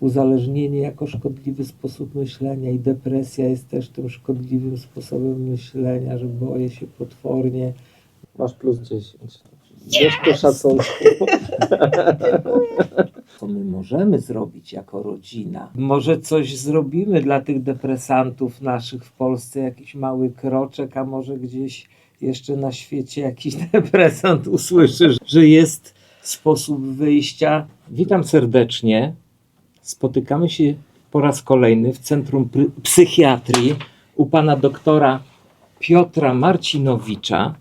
uzależnienie jako szkodliwy sposób myślenia i depresja jest też tym szkodliwym sposobem myślenia, że boję się potwornie. Masz plus 10. Jeszcze szacunku. Co my możemy zrobić jako rodzina? Może coś zrobimy dla tych depresantów naszych w Polsce, jakiś mały kroczek, a może gdzieś jeszcze na świecie jakiś depresant usłyszy, że jest sposób wyjścia. Witam serdecznie. Spotykamy się po raz kolejny w Centrum Psychiatrii u pana doktora Piotra Marcinowicza.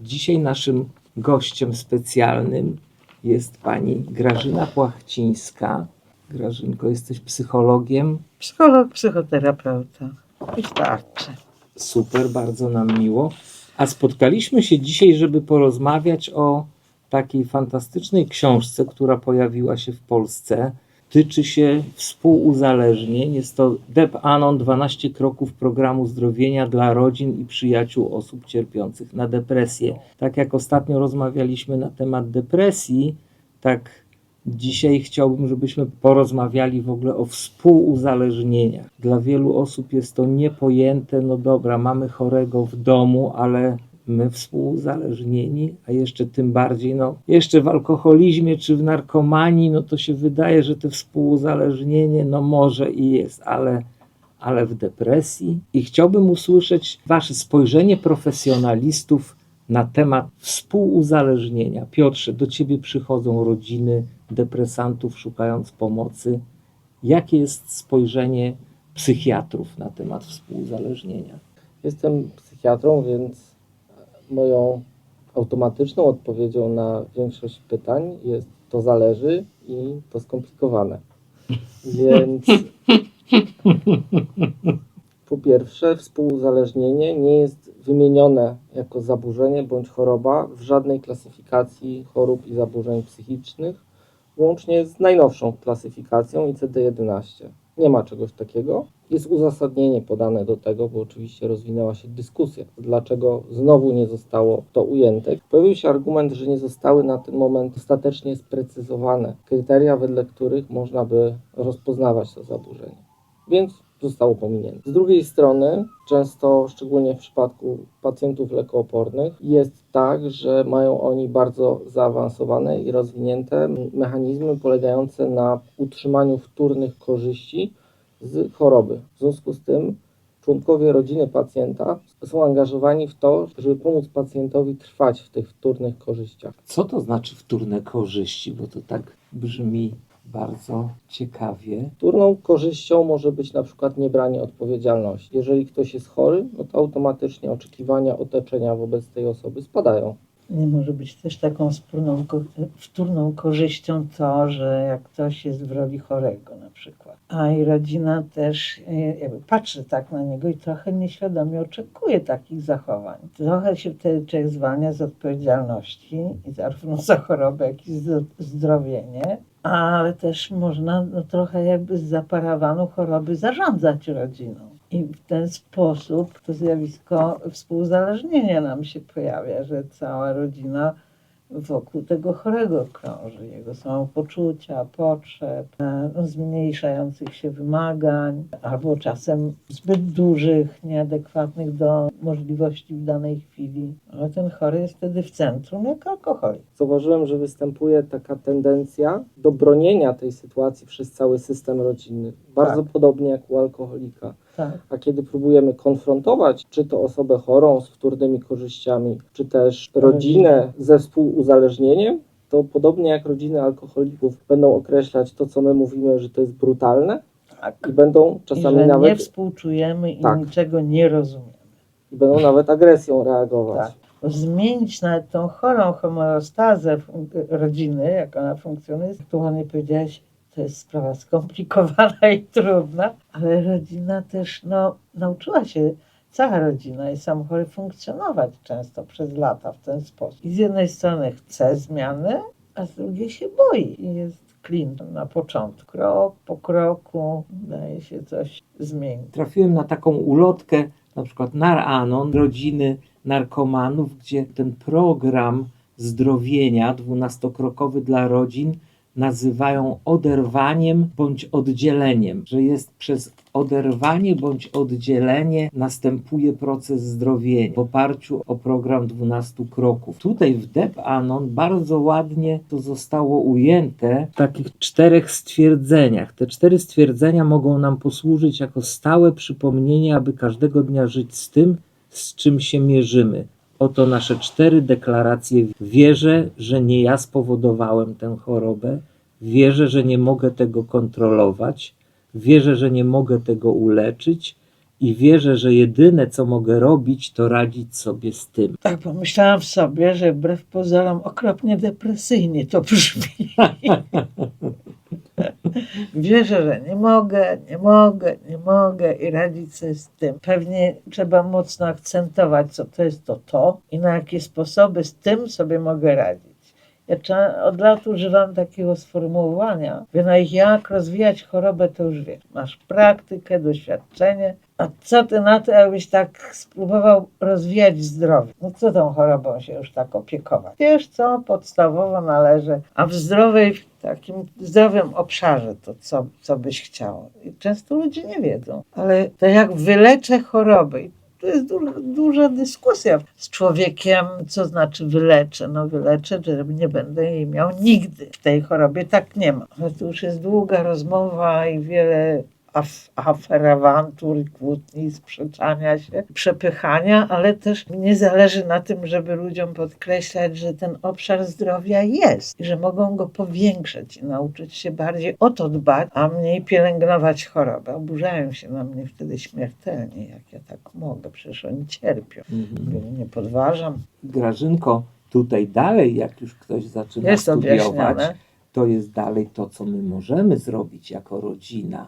Dzisiaj naszym gościem specjalnym jest pani Grażyna Płachcińska. Grażynko, jesteś psychologiem. Psycholog, psychoterapeuta. I starczy. Super, bardzo nam miło. A spotkaliśmy się dzisiaj, żeby porozmawiać o takiej fantastycznej książce, która pojawiła się w Polsce. Tyczy się współuzależnień. Jest to Deb Anon 12 kroków programu zdrowienia dla rodzin i przyjaciół osób cierpiących na depresję. Tak jak ostatnio rozmawialiśmy na temat depresji, tak dzisiaj chciałbym, żebyśmy porozmawiali w ogóle o współuzależnieniach. Dla wielu osób jest to niepojęte, no dobra, mamy chorego w domu, ale my współuzależnieni, a jeszcze tym bardziej, no jeszcze w alkoholizmie czy w narkomanii, no to się wydaje, że to współuzależnienie, no może i jest, ale, ale w depresji. I chciałbym usłyszeć Wasze spojrzenie profesjonalistów na temat współuzależnienia. Piotrze, do Ciebie przychodzą rodziny depresantów szukając pomocy. Jakie jest spojrzenie psychiatrów na temat współuzależnienia? Jestem psychiatrą, więc moją automatyczną odpowiedzią na większość pytań jest to zależy i to skomplikowane. Więc po pierwsze, współuzależnienie nie jest wymienione jako zaburzenie bądź choroba w żadnej klasyfikacji chorób i zaburzeń psychicznych, łącznie z najnowszą klasyfikacją ICD-11. Nie ma czegoś takiego. Jest uzasadnienie podane do tego, bo oczywiście rozwinęła się dyskusja, dlaczego znowu nie zostało to ujęte. Pojawił się argument, że nie zostały na ten moment dostatecznie sprecyzowane kryteria, wedle których można by rozpoznawać to zaburzenie. Więc zostało pominięte. Z drugiej strony, często, szczególnie w przypadku pacjentów lekoopornych, jest tak, że mają oni bardzo zaawansowane i rozwinięte mechanizmy polegające na utrzymaniu wtórnych korzyści z choroby. W związku z tym członkowie rodziny pacjenta są angażowani w to, żeby pomóc pacjentowi trwać w tych wtórnych korzyściach. Co to znaczy wtórne korzyści? Bo to tak brzmi bardzo ciekawie. Wtórną korzyścią może być na przykład niebranie odpowiedzialności. Jeżeli ktoś jest chory, no to automatycznie oczekiwania otoczenia wobec tej osoby spadają. Nie może być też taką wspólną, wtórną korzyścią to, że jak ktoś jest w roli chorego na przykład, a i rodzina też e, jakby patrzy tak na niego i trochę nieświadomie oczekuje takich zachowań. Trochę się wtedy człowiek zwalnia z odpowiedzialności i zarówno za chorobę, jak i zdrowienie, ale też można no, trochę jakby z zaparawanu choroby zarządzać rodziną. I w ten sposób to zjawisko współzależnienia nam się pojawia, że cała rodzina wokół tego chorego krąży, jego samopoczucia, potrzeb, e, no, zmniejszających się wymagań, albo czasem zbyt dużych, nieadekwatnych do możliwości w danej chwili. Ale ten chory jest wtedy w centrum jak alkoholik. Zauważyłem, że występuje taka tendencja do bronienia tej sytuacji przez cały system rodzinny. Bardzo podobnie jak u alkoholika. Tak. A kiedy próbujemy konfrontować, czy to osobę chorą z wtórnymi korzyściami, czy też rodzinę ze współuzależnieniem, to podobnie jak rodziny alkoholików będą określać to, co my mówimy, że to jest brutalne tak. i będą I czasami nie nawet, współczujemy i Tak. niczego nie rozumiemy. i będą nawet agresją reagować. Tak. Zmienić nawet tą chorą homeostazę rodziny, jak ona funkcjonuje, tu ładnie powiedziałeś, to jest sprawa skomplikowana i trudna, ale rodzina też no, nauczyła się, cała rodzina i sam chory funkcjonować często przez lata w ten sposób. I z jednej strony chce zmiany, a z drugiej się boi i jest klin na początku. Krok po kroku daje się coś zmienić. Trafiłem na taką ulotkę, na przykład Nar-Anon, rodziny narkomanów, gdzie ten program zdrowienia dwunastokrokowy dla rodzin nazywają oderwaniem bądź oddzieleniem, że jest przez oderwanie bądź oddzielenie następuje proces zdrowienia w oparciu o program 12 kroków. Tutaj w Deb Anon bardzo ładnie to zostało ujęte w takich czterech stwierdzeniach. Te cztery stwierdzenia mogą nam posłużyć jako stałe przypomnienie, aby każdego dnia żyć z tym, z czym się mierzymy. Oto nasze cztery deklaracje. Wierzę, że nie ja spowodowałem tę chorobę. Wierzę, że nie mogę tego kontrolować. Wierzę, że nie mogę tego uleczyć. I wierzę, że jedyne co mogę robić, to radzić sobie z tym. Tak pomyślałam sobie, że wbrew pozorom okropnie depresyjnie to brzmi. Wierzę, że nie mogę, nie mogę, nie mogę i radzić sobie z tym. Pewnie trzeba mocno akcentować, co to jest to to i na jakie sposoby z tym sobie mogę radzić. Ja od lat używam takiego sformułowania, no jak rozwijać chorobę, to już wiesz. Masz praktykę, doświadczenie, a co ty na to, jakbyś tak spróbował rozwijać zdrowie? No co tą chorobą się już tak opiekować? Wiesz co, podstawowo należy, a w zdrowej, w takim zdrowym obszarze to co, co byś chciał. I często ludzie nie wiedzą, ale to jak wyleczę choroby, i to jest duża, duża dyskusja z człowiekiem, co znaczy wyleczę. No wyleczę, że nie będę jej miał nigdy. W tej chorobie tak nie ma. To już jest długa rozmowa i wiele afer, awantur, kłótni, sprzeczania się, przepychania, ale też nie zależy na tym, żeby ludziom podkreślać, że ten obszar zdrowia jest i że mogą go powiększać i nauczyć się bardziej o to dbać, a mniej pielęgnować chorobę. Oburzają się na mnie wtedy śmiertelnie, jak ja tak mogę, przecież oni cierpią. Mhm. Nie podważam. Grażynko, tutaj dalej, jak już ktoś zaczyna Jest studiować, objaśnione. To jest dalej to, co my możemy zrobić jako rodzina.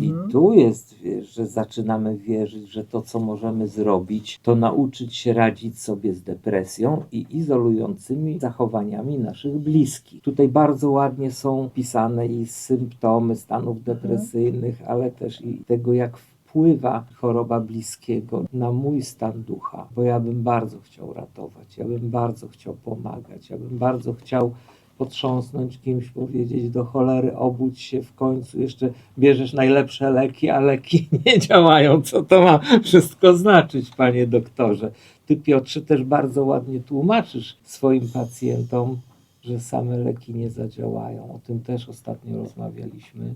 I Mhm. tu jest, wiesz, że zaczynamy wierzyć, że to, co możemy zrobić, to nauczyć się radzić sobie z depresją i izolującymi zachowaniami naszych bliskich. Tutaj bardzo ładnie są pisane i symptomy stanów depresyjnych, ale też i tego, jak wpływa choroba bliskiego na mój stan ducha, bo ja bym bardzo chciał ratować, ja bym bardzo chciał pomagać, ja bym bardzo chciał potrząsnąć kimś, powiedzieć do cholery, obudź się w końcu, jeszcze bierzesz najlepsze leki, a leki nie działają. Co to ma wszystko znaczyć, panie doktorze? Ty, Piotrze, też bardzo ładnie tłumaczysz swoim pacjentom, że same leki nie zadziałają. O tym też ostatnio rozmawialiśmy.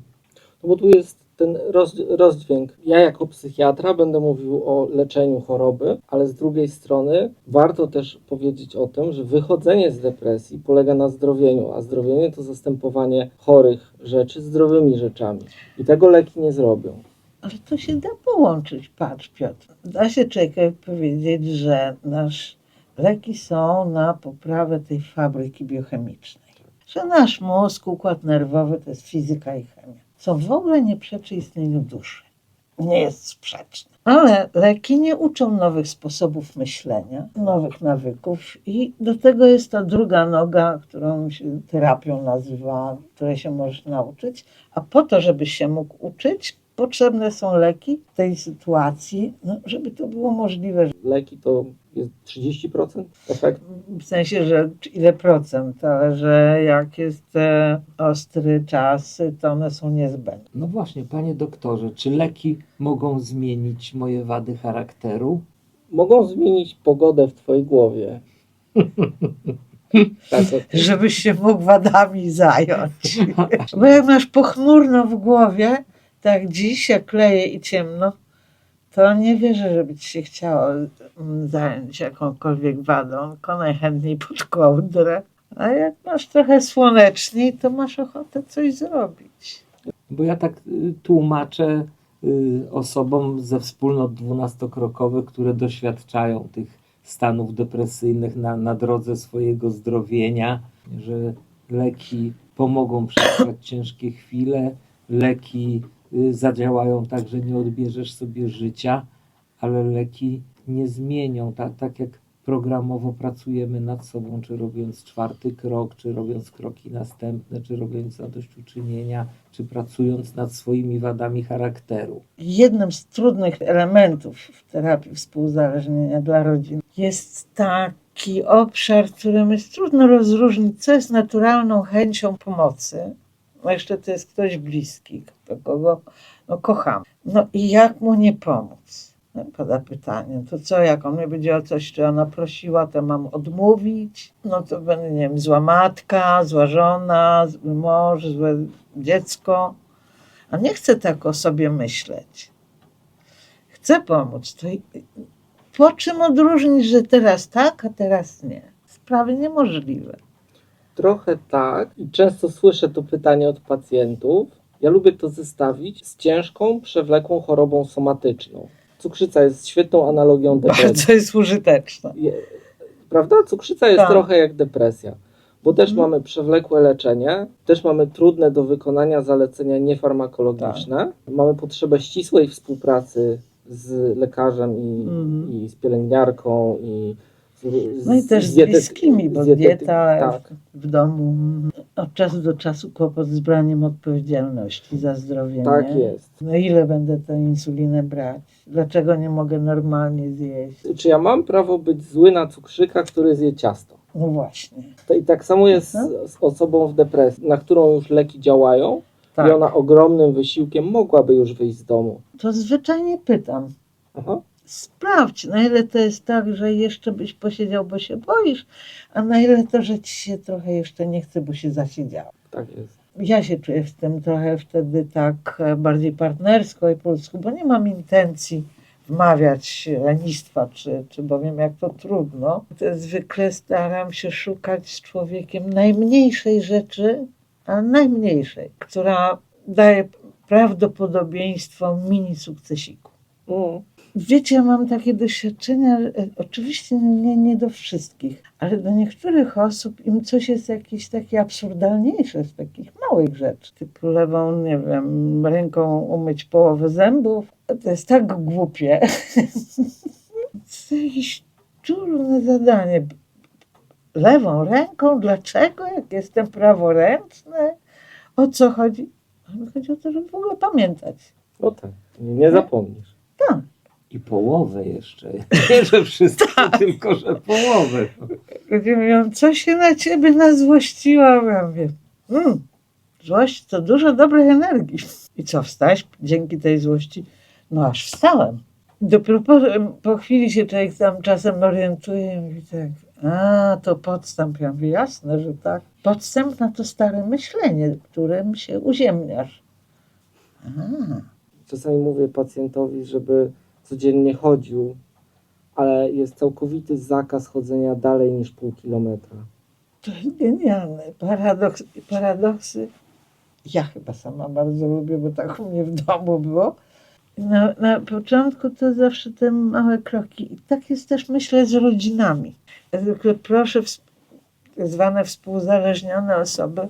No bo tu jest ten roz, rozdźwięk. Ja jako psychiatra będę mówił o leczeniu choroby, ale z drugiej strony warto też powiedzieć o tym, że wychodzenie z depresji polega na zdrowieniu, a zdrowienie to zastępowanie chorych rzeczy zdrowymi rzeczami. I tego leki nie zrobią. Ale to się da połączyć, patrz Piotr. Da się człowiekowi powiedzieć, że nasz leki są na poprawę tej fabryki biochemicznej. Że nasz mózg, układ nerwowy to jest fizyka i chemia. Co w ogóle nie przeczy istnieniu duszy. Nie jest sprzeczne. Ale leki nie uczą nowych sposobów myślenia, nowych nawyków i do tego jest ta druga noga, którą się terapią nazywa, której się możesz nauczyć. A po to, żebyś się mógł uczyć, potrzebne są leki w tej sytuacji, no, żeby to było możliwe. Leki to jest 30% efekt. W sensie, że ile procent, ale że jak jest e, ostry czas, to one są niezbędne. No właśnie, panie doktorze, czy leki mogą zmienić moje wady charakteru? Mogą zmienić pogodę w twojej głowie. Tak, o- Żebyś się mógł wadami zająć. Bo jak masz pochmurno w głowie, tak dziś się kleje i ciemno, to nie wierzę, żeby ci się chciało mm, zająć jakąkolwiek wadą, tylko najchętniej pod kołdrę. A jak masz trochę słoneczniej, to masz ochotę coś zrobić. Bo ja tak y, tłumaczę y, osobom ze wspólnot dwunastokrokowych, które doświadczają tych stanów depresyjnych na, na drodze swojego zdrowienia, że leki pomogą przetrwać ciężkie chwile, leki zadziałają tak, że nie odbierzesz sobie życia, ale leki nie zmienią. Tak, tak jak programowo pracujemy nad sobą, czy robiąc czwarty krok, czy robiąc kroki następne, czy robiąc zadośćuczynienia, czy pracując nad swoimi wadami charakteru. Jednym z trudnych elementów w terapii współzależnienia dla rodzin jest ta taki obszar, którym jest trudno rozróżnić, co jest naturalną chęcią pomocy, a jeszcze to jest ktoś bliski, kogo no, kocham. No i jak mu nie pomóc? No, pada pytanie, to co, jak on mnie będzie o coś, czy ona prosiła, to mam odmówić? No to będę, nie wiem, zła matka, zła żona, zły mąż, złe dziecko. A nie chcę tak o sobie myśleć. Chcę pomóc. To po czym odróżnić, że teraz tak, a teraz nie? Sprawy niemożliwe. Trochę tak i często słyszę to pytanie od pacjentów. Ja lubię to zestawić z ciężką, przewlekłą chorobą somatyczną. Cukrzyca jest świetną analogią depresji. Bardzo jest użyteczne. Je- Prawda? Cukrzyca jest Tak. trochę jak depresja, bo też Mhm. mamy przewlekłe leczenie, też mamy trudne do wykonania zalecenia niefarmakologiczne, mamy potrzebę ścisłej współpracy z lekarzem i, Mhm. i z pielęgniarką i No i też z bliskimi, bo dietety- dieta Tak. w, domu. Od czasu do czasu kłopot z braniem odpowiedzialności za zdrowie. Tak nie? jest. No ile będę tę insulinę brać? Dlaczego nie mogę normalnie zjeść? Czy ja mam prawo być zły na cukrzyka, który zje ciasto? No właśnie. To I tak samo jest No. z, z osobą w depresji, na którą już leki działają Tak. i ona ogromnym wysiłkiem mogłaby już wyjść z domu. To zwyczajnie pytam. Aha. Sprawdź, na ile to jest tak, że jeszcze byś posiedział, bo się boisz, a na ile to, że ci się trochę jeszcze nie chce, bo się zasiedział. Tak jest. Ja się czuję w tym trochę wtedy tak e, bardziej partnersko i po ludzku, bo nie mam intencji wmawiać lenistwa, czy, czy bowiem jak to trudno. To zwykle staram się szukać z człowiekiem najmniejszej rzeczy, a najmniejszej, która daje prawdopodobieństwo mini sukcesiku. Mm. Wiecie, ja mam takie doświadczenia, e, oczywiście nie, nie do wszystkich, ale do niektórych osób im coś jest jakieś takie absurdalniejsze z takich małych rzeczy, typu lewą, nie wiem, ręką umyć połowę zębów. To jest tak głupie. to jakieś trudne zadanie. Lewą ręką? Dlaczego? Jak jestem praworęczny? O co chodzi? Chodzi o to, żeby w ogóle pamiętać. No tak, nie zapomnisz. I połowę jeszcze. Nie, że wszystko, Tak. tylko że połowę. Ludzie mówią, co się na ciebie nazłościłam? Ja mówię, mm, złość to dużo dobrej energii. I co, wstać dzięki tej złości? No aż wstałem. Dopiero po, po chwili się człowiek tam czasem orientuje i mówi tak, a to podstęp. Ja mówię, jasne, że tak. Podstęp na to stare myślenie, którym się uziemniasz. Czasami mówię pacjentowi, żeby codziennie chodził, ale jest całkowity zakaz chodzenia dalej niż pół kilometra. To jest genialne. Paradoks, paradoksy. Ja chyba sama bardzo lubię, bo tak u mnie w domu było. Na, na początku to zawsze te małe kroki. I tak jest też, myślę, z rodzinami. Zwykle proszę tak zwane współzależnione osoby,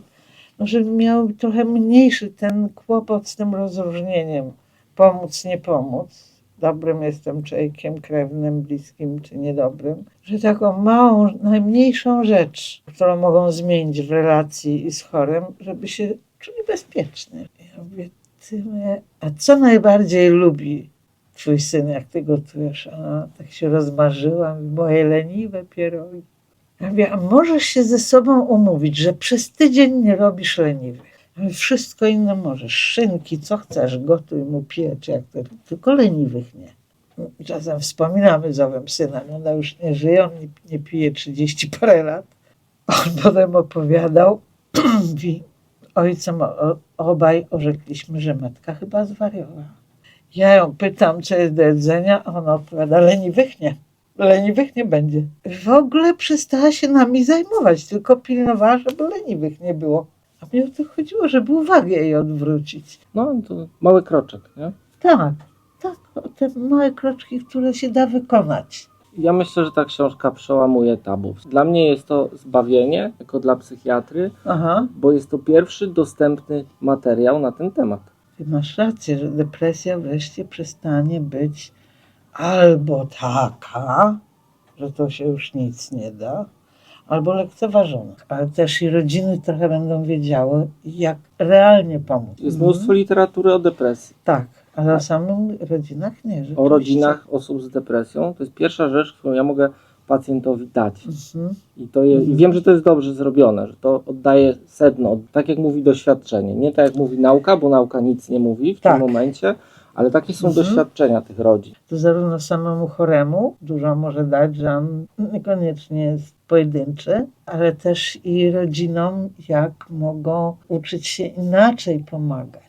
żeby miały trochę mniejszy ten kłopot z tym rozróżnieniem. Pomóc, nie pomóc. Dobrym jestem człowiekiem krewnym, bliskim czy niedobrym. Że taką małą, najmniejszą rzecz, którą mogą zmienić w relacji z chorym, żeby się czuli bezpiecznie. Ja mówię, ty mnie, a co najbardziej lubi twój syn, jak ty gotujesz? A tak się rozmarzyłam, moje leniwe pierogi. Ja mówię, a możesz się ze sobą umówić, że przez tydzień nie robisz leniwych. Wszystko inne możesz. Szynki, co chcesz, gotuj mu piecz, jak to, tylko leniwych nie. Czasem wspominamy z owym synem, ona już nie żyje, on nie, nie pije 30 parę lat. On potem opowiadał, mówi, ojcem obaj orzekliśmy, że matka chyba zwariowała. Ja ją pytam, co jest do jedzenia, a ona odpowiada, leniwych nie. Leniwych nie będzie. W ogóle przestała się nami zajmować, tylko pilnowała, żeby leniwych nie było. A mnie o to chodziło, żeby uwagę jej odwrócić. No to mały kroczek, nie? Tak, tak, o te małe kroczki, które się da wykonać. Ja myślę, że ta książka przełamuje tabu. Dla mnie jest to zbawienie, jako dla psychiatry, Aha. bo jest to pierwszy dostępny materiał na ten temat. Ty masz rację, że depresja wreszcie przestanie być albo taka, że to się już nic nie da, albo lekceważona. Ale też i rodziny trochę będą wiedziały, jak realnie pomóc. Jest mnóstwo literatury o depresji, Tak, ale o samych rodzinach nie. o rodzinach osób z depresją. To jest pierwsza rzecz, którą ja mogę pacjentowi dać. Mhm. I, to je, I wiem, że to jest dobrze zrobione, że to oddaje sedno, tak jak mówi doświadczenie. Nie tak jak mówi nauka, bo nauka nic nie mówi w Tak. tym momencie, ale takie są Mhm. doświadczenia tych rodzin. To zarówno samemu choremu dużo może dać, że on niekoniecznie jest pojedynczy, ale też i rodzinom, jak mogą uczyć się inaczej pomagać.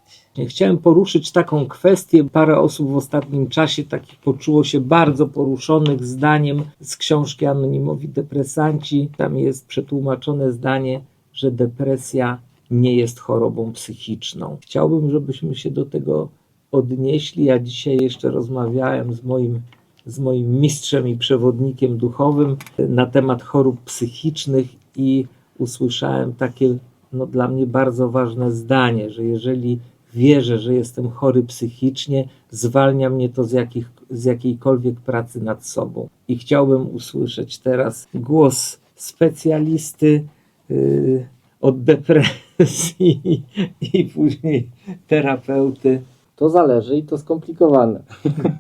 Chciałem poruszyć taką kwestię. Parę osób w ostatnim czasie takich poczuło się bardzo poruszonych zdaniem z książki Anonimowi Depresanci. Tam jest przetłumaczone zdanie, że depresja nie jest chorobą psychiczną. Chciałbym, żebyśmy się do tego odnieśli. Ja dzisiaj jeszcze rozmawiałem z moim, z moim mistrzem i przewodnikiem duchowym na temat chorób psychicznych i usłyszałem takie no, dla mnie bardzo ważne zdanie, że jeżeli wierzę, że jestem chory psychicznie, zwalnia mnie to z, jakich, z jakiejkolwiek pracy nad sobą. I chciałbym usłyszeć teraz głos specjalisty yy, od depresji i później terapeuty. To zależy i to skomplikowane.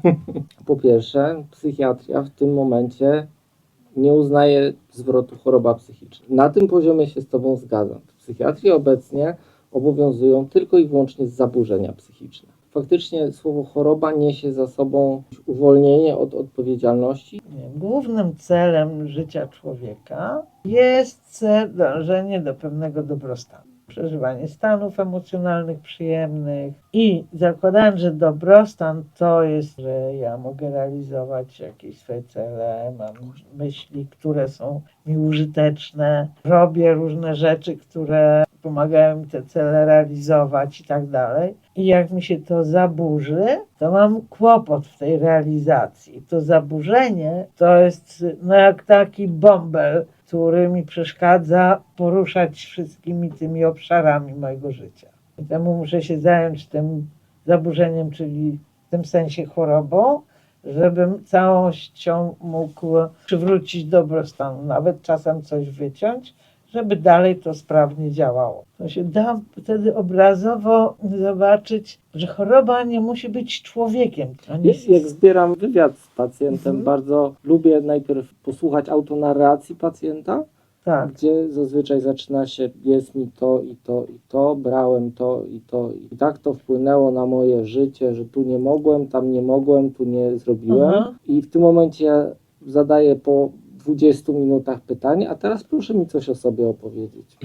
po pierwsze, psychiatria w tym momencie nie uznaje zwrotu choroba psychiczna. Na tym poziomie się z Tobą zgadzam. W psychiatrii obecnie obowiązują tylko i wyłącznie zaburzenia psychiczne. Faktycznie słowo choroba niesie za sobą uwolnienie od odpowiedzialności. Głównym celem życia człowieka jest dążenie do pewnego dobrostanu. Przeżywanie stanów emocjonalnych przyjemnych i zakładając, że dobrostan to jest, że ja mogę realizować jakieś swoje cele, mam myśli, które są mi użyteczne, robię różne rzeczy, które pomagają mi te cele realizować i tak dalej. I jak mi się to zaburzy, to mam kłopot w tej realizacji. To zaburzenie to jest no jak taki bąbel, który mi przeszkadza poruszać wszystkimi tymi obszarami mojego życia. I temu muszę się zająć tym zaburzeniem, czyli w tym sensie chorobą, żebym całością mógł przywrócić dobrostan, nawet czasem coś wyciąć, żeby dalej to sprawnie działało. To się da wtedy obrazowo zobaczyć, że choroba nie musi być człowiekiem. Nie Jak zbieram wywiad z pacjentem, Mhm. bardzo lubię najpierw posłuchać autonarracji pacjenta, tak. gdzie zazwyczaj zaczyna się jest mi to i to i to, brałem to i to i tak to wpłynęło na moje życie, że tu nie mogłem, tam nie mogłem, tu nie zrobiłem Aha. i w tym momencie zadaję po 20 minutach pytanie, a teraz proszę mi coś o sobie opowiedzieć.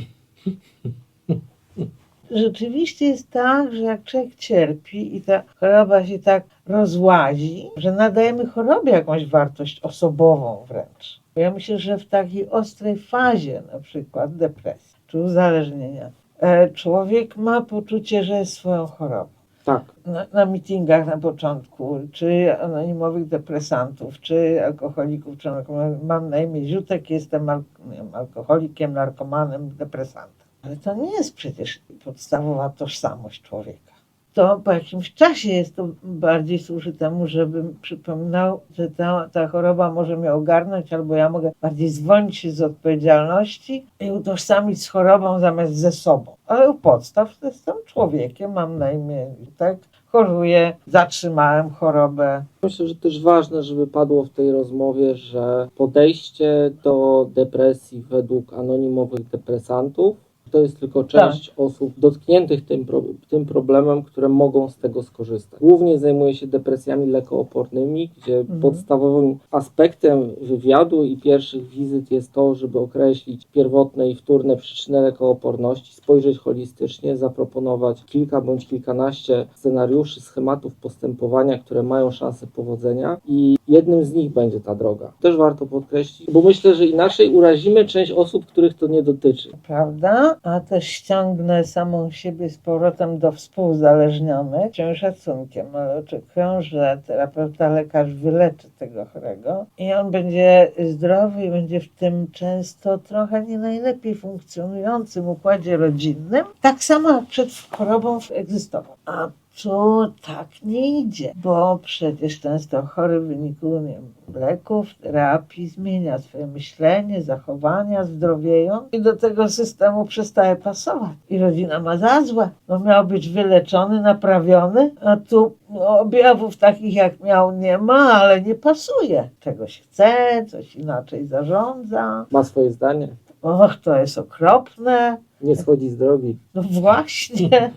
Rzeczywiście jest tak, że jak człowiek cierpi i ta choroba się tak rozłazi, że nadajemy chorobie jakąś wartość osobową wręcz. Ja myślę, że w takiej ostrej fazie, na przykład depresji czy uzależnienia, e, człowiek ma poczucie, że jest swoją chorobą. Tak, na, na mitingach na początku, czy anonimowych depresantów, czy alkoholików, czy narkomanów. Mam na imię Ziutek, jestem wiem, alkoholikiem, narkomanem, depresantem. Ale to nie jest przecież podstawowa tożsamość człowieka. To po jakimś czasie jest to bardziej służy temu, żebym przypominał, że ta, ta choroba może mnie ogarnąć, albo ja mogę bardziej zwolnić się z odpowiedzialności i utożsamić z chorobą zamiast ze sobą. Ale u podstaw jestem człowiekiem, mam na imię, tak? Choruję, zatrzymałem chorobę. Myślę, że też ważne, żeby padło w tej rozmowie, że podejście do depresji według anonimowych depresantów to jest tylko część osób dotkniętych tym, pro, tym problemem, które mogą z tego skorzystać. Głównie zajmuję się depresjami lekoopornymi, gdzie Mhm. podstawowym aspektem wywiadu i pierwszych wizyt jest to, żeby określić pierwotne i wtórne przyczyny lekooporności, spojrzeć holistycznie, zaproponować kilka bądź kilkanaście scenariuszy, schematów postępowania, które mają szansę powodzenia i jednym z nich będzie ta droga. Też warto podkreślić, bo myślę, że inaczej urazimy część osób, których to nie dotyczy. prawda? A też ściągnę samą siebie z powrotem do współzależnionych, ciąg szacunkiem, ale oczekują, że terapeuta, lekarz wyleczy tego chorego i on będzie zdrowy i będzie w tym często trochę nie najlepiej funkcjonującym układzie rodzinnym, tak samo jak przed chorobą egzystował. A tu tak nie idzie, bo przecież często chory w wyniku wiem, leków, terapii zmienia swoje myślenie, zachowania, zdrowieją i do tego systemu przestaje pasować. I rodzina ma za złe, bo miał być wyleczony, naprawiony, a tu objawów takich jak miał nie ma, ale nie pasuje. Czegoś chce, coś inaczej zarządza. Ma swoje zdanie. Och, to jest okropne. Nie schodzi z drogi. No właśnie.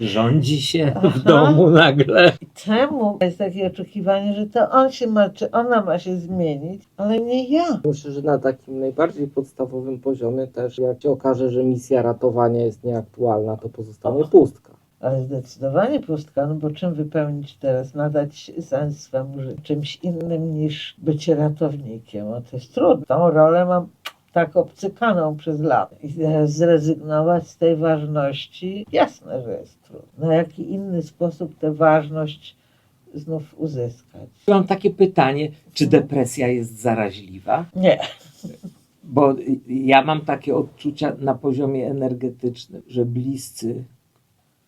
Rządzi się Aha. w domu nagle. I temu jest takie oczekiwanie, że to on się ma, czy ona ma się zmienić, ale nie ja. Myślę, że na takim najbardziej podstawowym poziomie też, jak się okaże, że misja ratowania jest nieaktualna, to pozostanie pustka. Ale zdecydowanie pustka, no bo czym wypełnić teraz, nadać sens swemu życiu, czymś innym niż bycie ratownikiem, no to jest trudne. Tą rolę mam tak obcykaną przez lata. I teraz zrezygnować z tej ważności, jasne, że jest trudno. Na jaki inny sposób tę ważność znów uzyskać? Mam takie pytanie, czy depresja jest zaraźliwa? Nie. Bo ja mam takie odczucia na poziomie energetycznym, że bliscy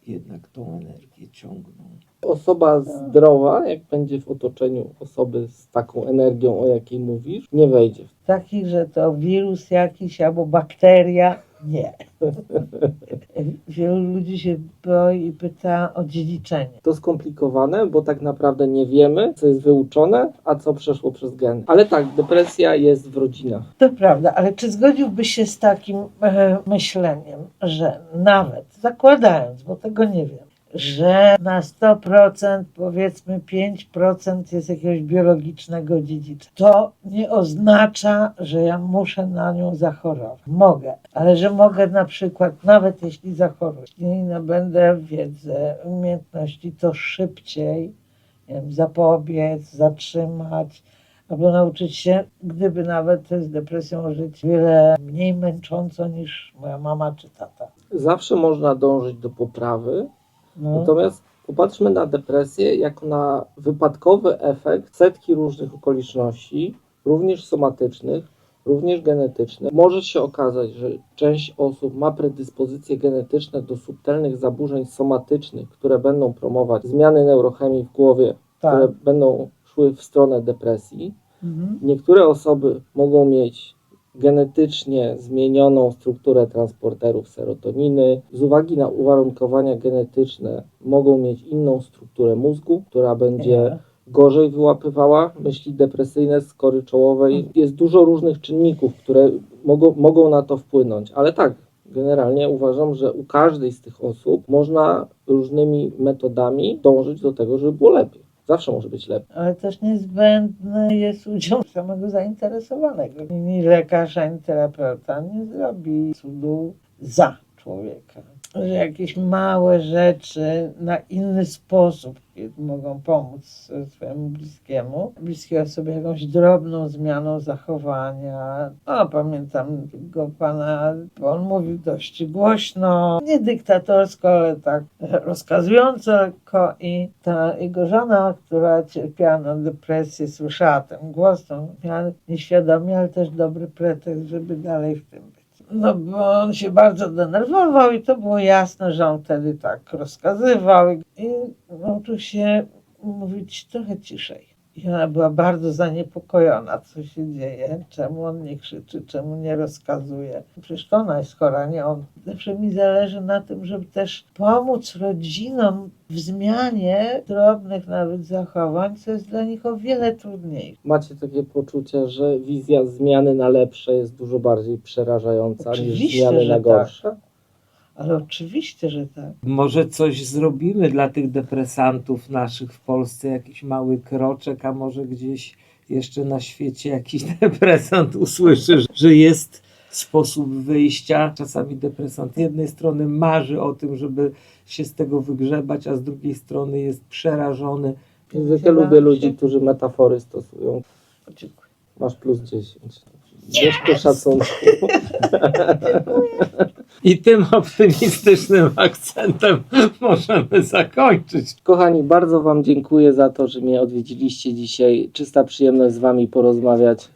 jednak tą energię ciągną. Osoba zdrowa, jak będzie w otoczeniu osoby z taką energią, o jakiej mówisz, nie wejdzie. w Takich, że to wirus jakiś albo bakteria. Nie. Wielu ludzi się boi i pyta o dziedziczenie. To skomplikowane, bo tak naprawdę nie wiemy, co jest wyuczone, a co przeszło przez geny. Ale tak, depresja jest w rodzinach. To prawda, ale czy zgodziłbyś się z takim e, myśleniem, że nawet zakładając, bo tego nie wiem, że na 100% powiedzmy 5% jest jakiegoś biologicznego dziedzica. To nie oznacza, że ja muszę na nią zachorować. Mogę, ale że mogę na przykład, nawet jeśli zachoruję, jeśli nabędę wiedzę, umiejętności, to szybciej wiem, zapobiec, zatrzymać, albo nauczyć się, gdyby nawet z depresją żyć wiele mniej męcząco niż moja mama czy tata. Zawsze można dążyć do poprawy, No. Natomiast popatrzmy na depresję jako na wypadkowy efekt setki różnych okoliczności, również somatycznych, również genetycznych. Może się okazać, że część osób ma predyspozycje genetyczne do subtelnych zaburzeń somatycznych, które będą promować zmiany neurochemii w głowie, tak. które będą szły w stronę depresji. Mhm. Niektóre osoby mogą mieć genetycznie zmienioną strukturę transporterów serotoniny. Z uwagi na uwarunkowania genetyczne mogą mieć inną strukturę mózgu, która będzie gorzej wyłapywała myśli depresyjne z kory czołowej. Jest dużo różnych czynników, które mogą, mogą na to wpłynąć, ale tak. Generalnie uważam, że u każdej z tych osób można różnymi metodami dążyć do tego, żeby było lepiej. Zawsze może być lepiej. Ale też niezbędny jest udział samego zainteresowanego. Ani lekarz, ani terapeuta nie zrobi cudu za człowieka. Jakieś małe rzeczy na inny sposób mogą pomóc swojemu bliskiemu. Bliskiej osobie jakąś drobną zmianą zachowania. O, pamiętam go pana, bo on mówił dość głośno, nie dyktatorsko, ale tak rozkazująco lekko i ta jego żona, która cierpiała na depresję, słyszała ten głos, miała nieświadomie, ale też dobry pretekst, żeby dalej w tym. No bo on się bardzo denerwował i to było jasne, że on wtedy tak rozkazywał i nauczył się mówić trochę ciszej. I ona była bardzo zaniepokojona, co się dzieje, czemu on nie krzyczy, czemu nie rozkazuje. Przecież to ona jest chora, nie on. Zawsze mi zależy na tym, żeby też pomóc rodzinom w zmianie drobnych nawet zachowań, co jest dla nich o wiele trudniejsze. Macie takie poczucie, że wizja zmiany na lepsze jest dużo bardziej przerażająca niż Oczywiście, zmiany że na tak. Ale oczywiście, że tak. Może coś zrobimy dla tych depresantów naszych w Polsce, jakiś mały kroczek, a może gdzieś jeszcze na świecie jakiś depresant usłyszy, że jest sposób wyjścia. Czasami depresant z jednej strony marzy o tym, żeby się z tego wygrzebać, a z drugiej strony jest przerażony. Zwykle lubię ludzi, którzy metafory stosują. Dziękuję. Masz plus 10. Jeszcze szacunku. I tym optymistycznym akcentem możemy zakończyć. Kochani, bardzo Wam dziękuję za to, że mnie odwiedziliście dzisiaj. Czysta przyjemność z Wami porozmawiać.